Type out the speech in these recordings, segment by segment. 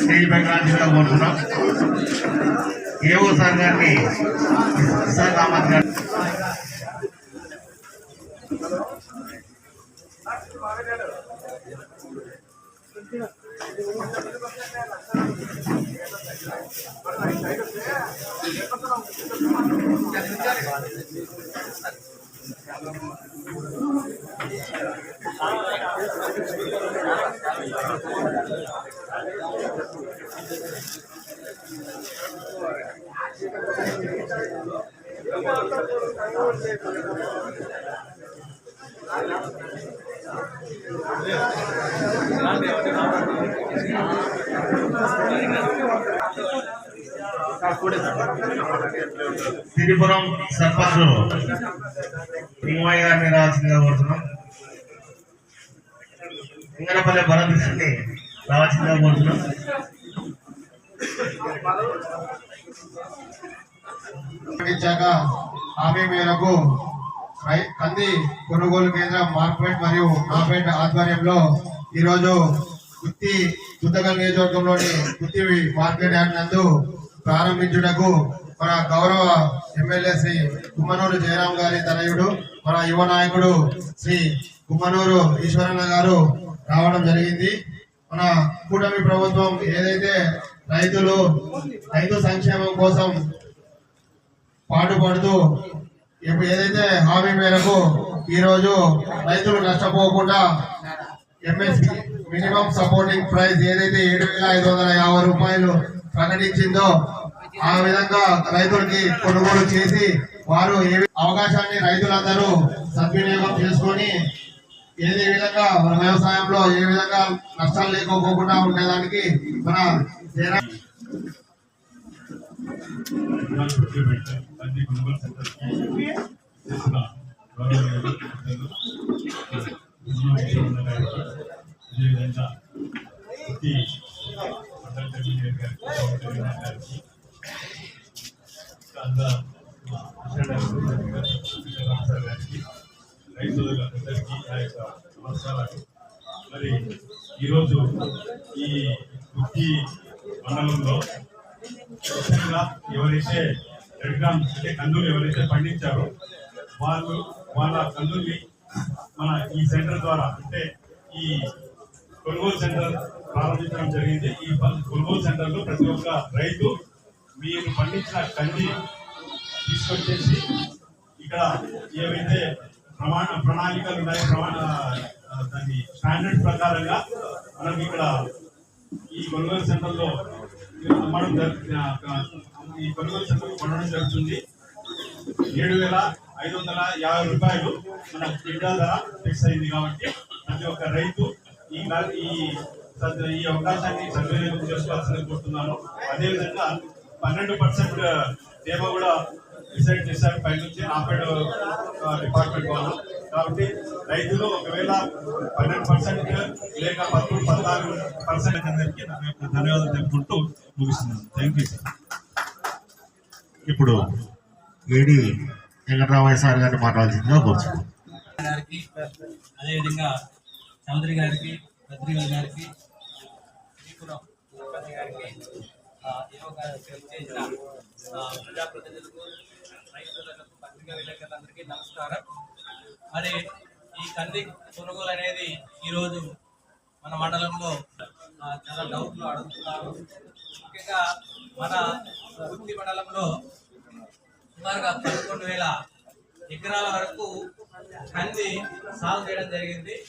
Stage పైకి రాజుగా కోరుతున్నాం ఏవో సిరిపురం సర్పంచ్ లింగమయ్య గారిని రావాల్సిందిగా కోరుతున్నాం లింగనపల్లి భరతృష్ణి రావాల్సిందిగా కోరుతున్నాం. ప్రకటించాక హామీ మేరకు కంది కొనుగోలు కేంద్రం మార్క్పేట్ మరియు నాపేట ఆధ్వర్యంలో ఈరోజు గుత్తి గుత్తగల్ నియోజకవర్గంలోని గుత్తి మార్కెట్ యార్డ్ నందు ప్రారంభించుటకు మన గౌరవ ఎమ్మెల్యే శ్రీ కుమ్మనూరు జయరాం గారి తనయుడు మన యువ నాయకుడు శ్రీ కుమ్మనూరు ఈశ్వరన్న గారు రావడం జరిగింది. మన కూటమి ప్రభుత్వం ఏదైతే రైతులు రైతు సంక్షేమం కోసం పాటుపడుతూ ఇప్పుడు ఏదైతే హామీ మేరకు ఈ రోజు రైతులు నష్టపోకుండా ఎంఎస్పి మినిమం సపోర్టింగ్ ప్రైస్ ఏదైతే ఏడు వేల ఐదు వందల యాభై రూపాయలు ప్రకటించిందో ఆ విధంగా రైతులకి కొనుగోలు చేసి వారు ఏ అవకాశాన్ని రైతులందరూ సద్వినియోగం చేసుకొని ఏదే విధంగా మన వ్యవసాయంలో ఏ విధంగా నష్టాలు లేకోకుండా ఉండేదానికి మన అందరూ రైతులందరికీ నా యొక్క నమస్కారాలు మరి ఈరోజు ఈ వృత్తి మండలంలో ముఖ్యంగా ఎవరైతే రెడ్ గ్రామ్ అంటే కందులు ఎవరైతే పండించారో వాళ్ళు వాళ్ళ కందుల్ని మన ఈ సెంటర్ ద్వారా అంటే ఈ కొనుగోలు సెంటర్ ప్రారంభించడం జరిగింది ఈ కొనుగోలు సెంటర్లో ప్రతి ఒక్క రైతు మీరు పండించిన కంది తీసుకొచ్చేసి ఇక్కడ ఏవైతే ప్రమాణ ప్రణాళికలు ఉన్నాయి. ప్రమాణ దాని స్టాండర్డ్ ప్రకారంగా మనం ఇక్కడ ఈ కొనుగోలు సెంటర్లో అమ్మడం జరుగుతుంది ఈ కొనుగోలు సెంటర్ కొనడం జరుగుతుంది. ఏడు వేల ఐదు వందల యాభై రూపాయలు మన క్వింటాల్ ధర ఫిక్స్ అయింది కాబట్టి ప్రతి ఒక్క రైతు ఈ ఈ ఈ అవకాశాన్ని సద్వినియోగం చేసుకోవాల్సింది కోరుతున్నాను. అదేవిధంగా పన్నెండు పర్సెంట్ తేమ కూడా డిసైడ్ చేశారు. పై నుంచి ఆపేడ్ డిపార్ట్మెంట్ వాళ్ళు. కాబట్టి రైతులు ఒకవేళ పన్నెండు పర్సెంట్ లేక పదమూడు పద్నాలుగు పర్సెంట్ అందరికీ నా యొక్క ధన్యవాదాలు తెలుపుకుంటూ ముగిస్తున్నాను. థ్యాంక్ యూ సార్ ఇప్పుడు ఏడి వెంకటరామయ్య సార్ గారిని మాట్లాడాల్సిందిగా కోరుతున్నాం గారికి అదేవిధంగా చౌదరి గారికి బద్రిగల్ గారికి శ్రీపురం గారికి చేసిన ప్రజాప్రతినిధులకు రైతులకు పత్రికా విలేకరులందరికీ నమస్కారం. మరి ఈ కంది కొనుగోలు అనేది ఈరోజు మన మండలంలో చాలా డౌట్లు అడుగుతున్నారు. ముఖ్యంగా మన వృత్తి మండలంలో సుమారుగా పదకొండు వేల ఎకరాల వరకు కంది సాగు చేయడం జరిగింది.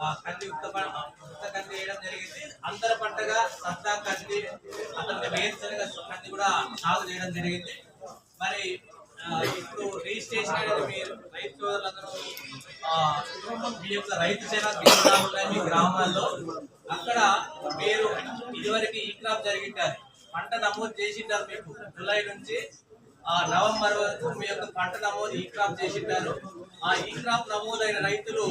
ఆ కంది ఉత్త ప- ఉత్త కంది వేయడం జరిగింది. అంతర పంటగా సత్తా కంది అతని వేరుశనగ కంది కూడా సాగు చేయడం జరిగింది. మరి ఇప్పుడు రిజిస్ట్రేషన్ అనేది మీరు రైతు సోదరులందరూ మీ యొక్క రైతు సేన ఉన్నాయి మీ గ్రామాల్లో అక్కడ మీరు ఇదివరకు ఈ క్రాప్ జరిగింటారు. పంట నమోదు చేసింటారు మీకు. జూలై నుంచి ఆ నవంబర్ వరకు మీ యొక్క పంట నమోదు ఈ క్రాప్ చేసింటారు. ఆ ఈ క్రాప్ నమోదైన రైతులు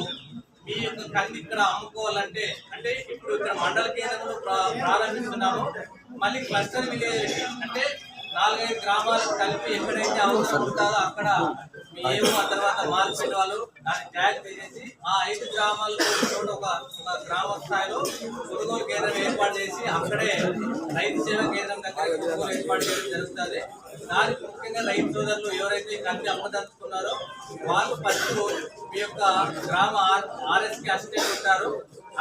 మీ యొక్క కంది ఇక్కడ అమ్ముకోవాలంటే అంటే ఇప్పుడు ఇక్కడ మండల కేంద్రంలో ప్రారంభిస్తున్నాము. మళ్ళీ క్లస్టర్ విలేజ్ అంటే నాలుగైదు గ్రామాలు కలిపి ఎక్కడైతే అవసరం ఉంటుందో అక్కడ మీ మేము ఆ తర్వాత మార్కెట్ వాళ్ళు దాన్ని ట్యాగ్ చేసేసి ఆ ఐదు గ్రామాలకు ఒక ఒక గ్రామ స్థాయిలో కొనుగోలు కేంద్రం ఏర్పాటు చేసి అక్కడే రైతు సేవా కేంద్రం దగ్గర కొనుగోలు ఏర్పాటు చేయడం జరుగుతుంది. దానికి ముఖ్యంగా రైతు సోదరులు ఎవరైతే కంది అమ్మదలుచుకున్నారో వాళ్ళు ఫస్ట్ మీ యొక్క గ్రామ ఆర్ఎస్కి అసిస్టెంట్ ఉంటారు.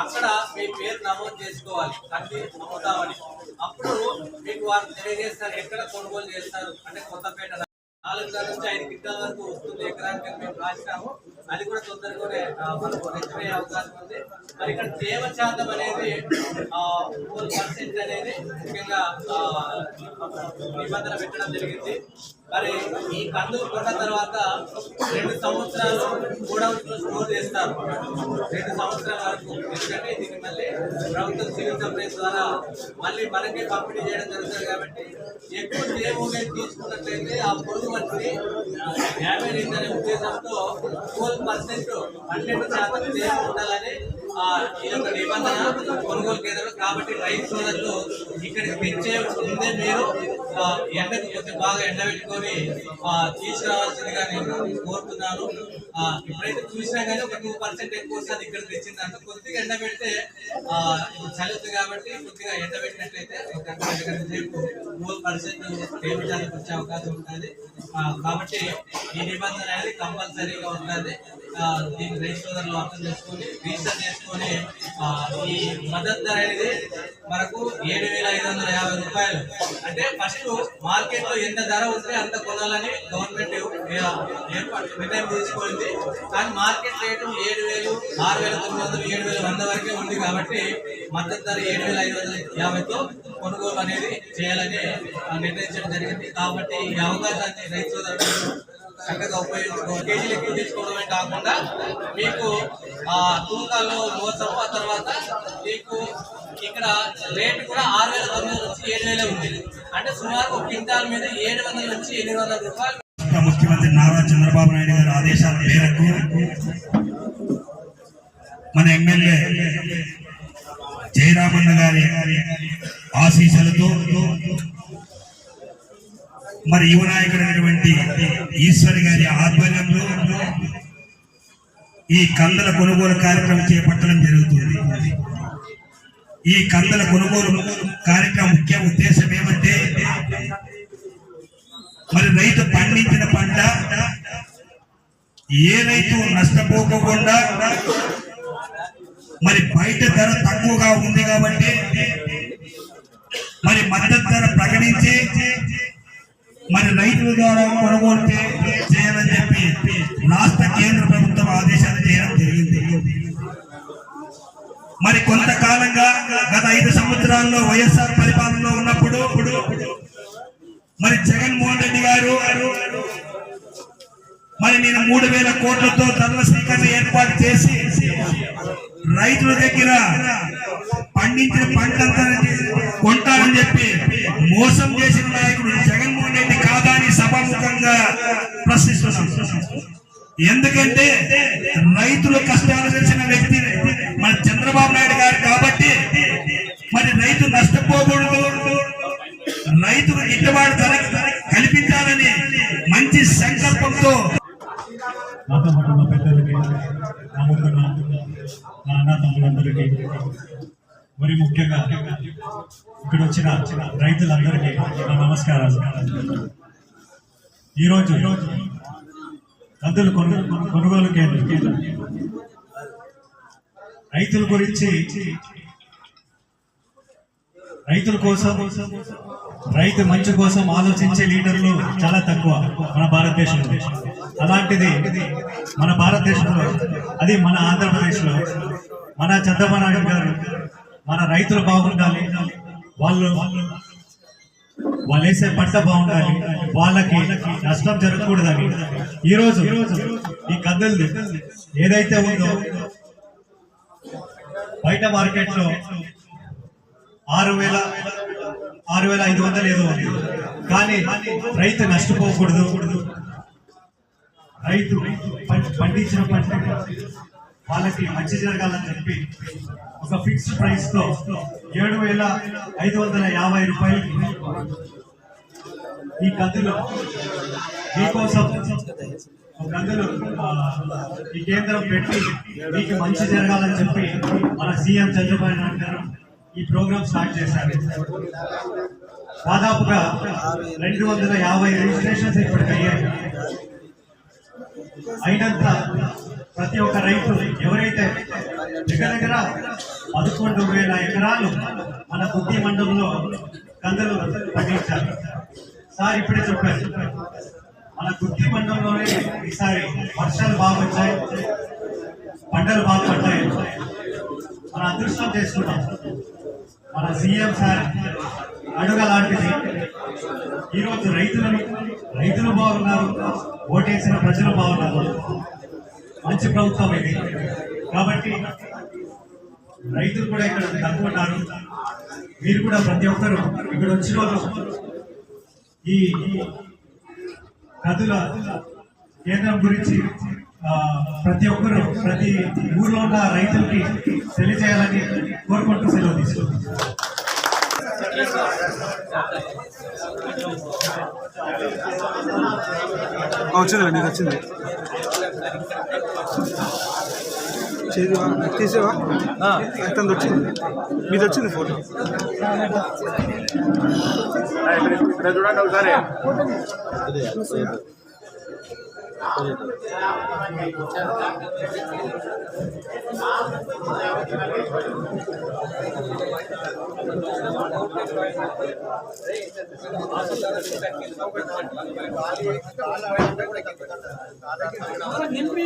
అక్కడ మీ పేరు నమోదు చేసుకోవాలి కంది అమ్ముతామని. అప్పుడు మీకు వారు తెలియజేస్తారు ఎక్కడ కొనుగోలు చేస్తారు అంటే కొత్తపేట నాలుగున్నర నుంచి ఐదు గిట్టల వరకు వస్తుంది ఎకరానికి మేము రాసినాము. అది కూడా తొందరగానే మనకు రెచ్చే అవకాశం ఉంది. మరి ఇక్కడ తేమ శాతం అనేది ఫోర్ పర్సెంట్ అనేది ముఖ్యంగా నిబంధన పెట్టడం జరిగింది. మరి ఈ కందులు కొన్న తర్వాత రెండు సంవత్సరాలు కూడా స్టోర్ చేస్తారు. రెండు సంవత్సరాల వరకు. ఎందుకంటే దీన్ని మళ్ళీ ప్రభుత్వం సివిల్ సప్లైస్ ద్వారా మళ్ళీ మనకే పంపిణీ చేయడం జరుగుతుంది కాబట్టి ఎక్కువ తేమ తీసుకున్నట్లయితే ఆ పొరుగు వచ్చి డ్యామేజ్ అయిందనే ఉద్దేశంతో కోల్ పర్సెంట్ పన్నెండు శాతం ఉండాలని యొక్క నిబంధన కొనుగోలు కేంద్రం కాబట్టి రైతు సోదరులు ఇక్కడికి తెచ్చే ముందే మీరు ఆ, ఎండకు కొంచెం బాగా ఎండబెట్టుకొని తీసుకురావాల్సిందిగా నేను కోరుతున్నాను. ఇప్పుడైతే చూసినా కానీ ఒక టూ పర్సెంట్ ఎక్కువ వస్తుంది ఇక్కడ తెచ్చిందంటే కొద్దిగా ఎండబెడితే ఆ, ఇప్పుడు కాబట్టి కొద్దిగా ఎండబెట్టినట్లయితే ఒక మూడు పర్సెంట్ తేమ వచ్చే అవకాశం ఉంటుంది. కాబట్టి ఈ నిబంధన అనేది కంపల్సరీగా ఉంటుంది ఆ, దీన్ని రైతు సోదరులు అర్థం చేసుకొని రిజిస్టర్ చేసుకొని తీసుకొని ఈ మద్దతు ధర అనేది మనకు ఏడు వేల ఐదు వందల యాభై రూపాయలు. అంటే ఫస్ట్ మార్కెట్లో ఎంత ధర ఉంటే అంత కొనాలని గవర్నమెంట్ ఏర్పాటు నిర్ణయం తీసుకుంది కానీ మార్కెట్ రేటు ఏడు వేలు ఆరు వేల తొమ్మిది వందలు ఏడు వేల వంద వరకే ఉంది కాబట్టి మద్దతు ధర ఏడు వేల ఐదు వందల యాభైతో కొనుగోలు అనేది చేయాలని ఆ, నిర్ణయించడం జరిగింది. కాబట్టి ఈ అవకాశాన్ని రైతు సోదరులు చక్కగా ఉపయోగించుకోవాలి కేజీలు ఎక్కువ తీసుకోవడమే కాకుండా మీకు ఆ తూకాల్లో మోసం ఆ తర్వాత మీకు ఇక్కడ రేటు కూడా ఆరు వేల తొమ్మిది వందల నుంచి ఏడు వేలే ఉంది. అంటే సుమారు ఒక క్వింటాల్ మీద ఏడు వందల నుంచి ఎనిమిది వందల రూపాయలు ముఖ్యమంత్రి నారా చంద్రబాబు నాయుడు గారి ఆదేశాల మేరకు మన ఎమ్మెల్యే జయరామన్న గారి ఆశీస్సులతో మరి యువ నాయకుడైనటువంటి ఈశ్వరి గారి ఆధ్వర్యంలో ఈ కందల కొనుగోలు కార్యక్రమం చేపట్టడం జరుగుతుంది. ఈ కందల కొనుగోలు కార్యక్రమం ముఖ్య ఉద్దేశం ఏమంటే మరి రైతు పండించిన పంట ఏ రైతు నష్టపోకుండా మరి బయట ధర తక్కువగా ఉంది కాబట్టి మరి మద్దతు ధర ప్రకటించి మరి రైతుల ద్వారా కొనుగోలు చేయాలని చెప్పి రాష్ట్ర కేంద్ర ప్రభుత్వం ఆదేశాలు చేయడం జరిగింది. మరి కొంతకాలంగా గత ఐదు సంవత్సరాల్లో వైఎస్ఆర్ పరిపాలనలో ఉన్నప్పుడు మరి జగన్మోహన్ రెడ్డి గారు మరి నేను మూడు వేల కోట్లతో ధరల స్వీకరణ ఏర్పాటు చేసి రైతుల దగ్గర పండించిన పంటంతా కొంటానని చెప్పి మోసం చేసిన నాయకుడు జగన్ ఎందుకంటే రైతుల కష్టాలు తెచ్చిన వ్యక్తి మన చంద్రబాబు నాయుడు గారు కాబట్టి మరి రైతు నష్టపోకూడదు. రైతుకు గిట్టుబాటు ధర కల్పించాలని మంచి సంకల్పంతో నాతో పెద్దలకి నా ముందున్న నా అన్న తమ్ములందరికీ మరి ముఖ్యంగా ఇక్కడ వచ్చిన రైతులందరికీ నా నమస్కారాలు. ఈరోజు ఈరోజు కొను కొనుగోలు కేంద్రం. రైతుల గురించి రైతుల కోసం రైతు మంచి కోసం ఆలోచించే లీడర్లు చాలా తక్కువ మన భారతదేశంలో. అలాంటిది మన భారతదేశంలో అది మన ఆంధ్రప్రదేశ్లో. మన చంద్రబాబు నాయుడు గారు మన రైతులు బాగుండాలి వాళ్ళు వాళ్ళు వేసే పంట బాగుండాలి. వాళ్ళకి నష్టం జరగకూడదని. ఈరోజు ఈ కందులు ఏదైతే ఉందో బయట మార్కెట్లో ఆరు వేల ఆరు వేల ఐదు వందలు ఏదో ఉంది. కానీ రైతు నష్టపోకూడదు. రైతు పండించిన పంట వాళ్ళకి మంచి జరగాలని చెప్పి ఒక ఫిక్స్డ్ ప్రైస్తో ఏడు వేల ఐదు వందల యాభై రూపాయలు ఈ గదులు మీకోసం గదులు ఈ కేంద్రం పెట్టి మీకు మంచి జరగాలని చెప్పి మన సీఎం చంద్రబాబు నాయుడు గారు ఈ ప్రోగ్రామ్ స్టార్ట్ చేశారు. దాదాపుగా రెండు వందల యాభై రిజిస్ట్రేషన్స్ ఇప్పటికయ్యాయి. అయినంత ప్రతి ఒక్క రైతు ఎవరైతే దగ్గర దగ్గర పదకొండు వేల ఎకరాలు మన బుద్ధి మండలంలో కందులు పండించారు. సార్ ఇప్పుడే చెప్పారు. మన కుట్టి మండలంలోనే ఈసారి వర్షాలు బాగా వచ్చాయి పంటలు బాగా పడ్డాయి. మన అదృష్టం చేసుకున్నాం మన సీఎం సార్ అడుగలాంటిది ఈరోజు రైతులను రైతులు బాగున్నారు ఓటేసిన ప్రజలు బాగున్నారు. మంచి ప్రభుత్వం ఇది. కాబట్టి రైతులు కూడా ఇక్కడ తక్కువ మీరు కూడా ప్రతి ఒక్కరు ఇక్కడ వచ్చిన వాళ్ళు ఈ నదుల కేంద్రం గురించి ప్రతి ఒక్కరు ప్రతి ఊర్లో ఉన్న రైతులకి తెలియజేయాలని కోరుకుంటూ సెలవు తీసుకుంటున్నాను వచ్చింది వచ్చింది. చేదివా తీసేవా? ఎంత వచ్చింది? మీది వచ్చింది ఫోటో? చూడండి ఒకసారి. నింపి